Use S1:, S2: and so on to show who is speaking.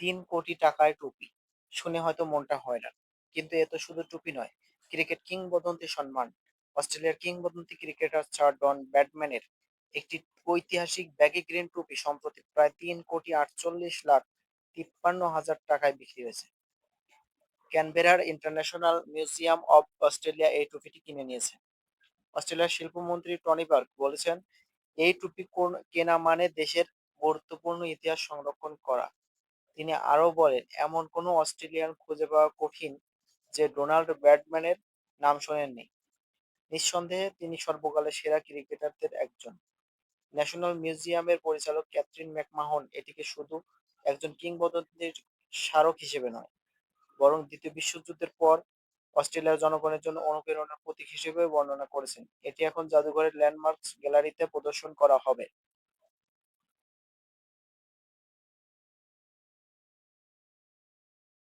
S1: তিন কোটি টাকায় টুপি। শুনে হয়তো মনটা হয় না কিন্তু এ তো শুধু টুপি নয়, ক্রিকেট কিংবদন্তি সম্মান। অস্ট্রেলিয়ার কিংবদন্তি ক্রিকেটার স্যার ডন ব্যাডম্যানের একটি ঐতিহাসিক ব্যাগি গ্রিন টুপি সম্প্রতি প্রায় তিন কোটি আটচল্লিশ লাখ তিপ্পান্ন হাজার টাকায় বিক্রি হয়েছে। ক্যানবেরার ইন্টারন্যাশনাল মিউজিয়াম অব অস্ট্রেলিয়া এই টুপিটি কিনে নিয়েছে। অস্ট্রেলিয়ার শিল্পমন্ত্রী টনি বার্গ বলেছেন, এই টুপি কেনা মানে দেশের গুরুত্বপূর্ণ ইতিহাস সংরক্ষণ করা। তিনি আরও বলেন, এমন কোনো অস্ট্রেলিয়ান খুঁজে পাওয়া কঠিন যে ডোনাল্ড ব্যাডম্যানের নাম শোনেননি। নিঃসন্দেহে তিনি সর্বকালের সেরা ক্রিকেটারদের একজন। ন্যাশনাল মিউজিয়ামের পরিচালক ক্যাথরিন ম্যাকমাহন এটিকে শুধু একজন কিংবদন্তির স্মারক হিসেবে নয়, বরং দ্বিতীয় বিশ্বযুদ্ধের পর অস্ট্রেলিয়ার জনগণের জন্য অনুপ্রেরণার প্রতীক হিসেবে বর্ণনা করেছেন। এটি এখন জাদুঘরের ল্যান্ডমার্কস গ্যালারিতে প্রদর্শন করা হবে।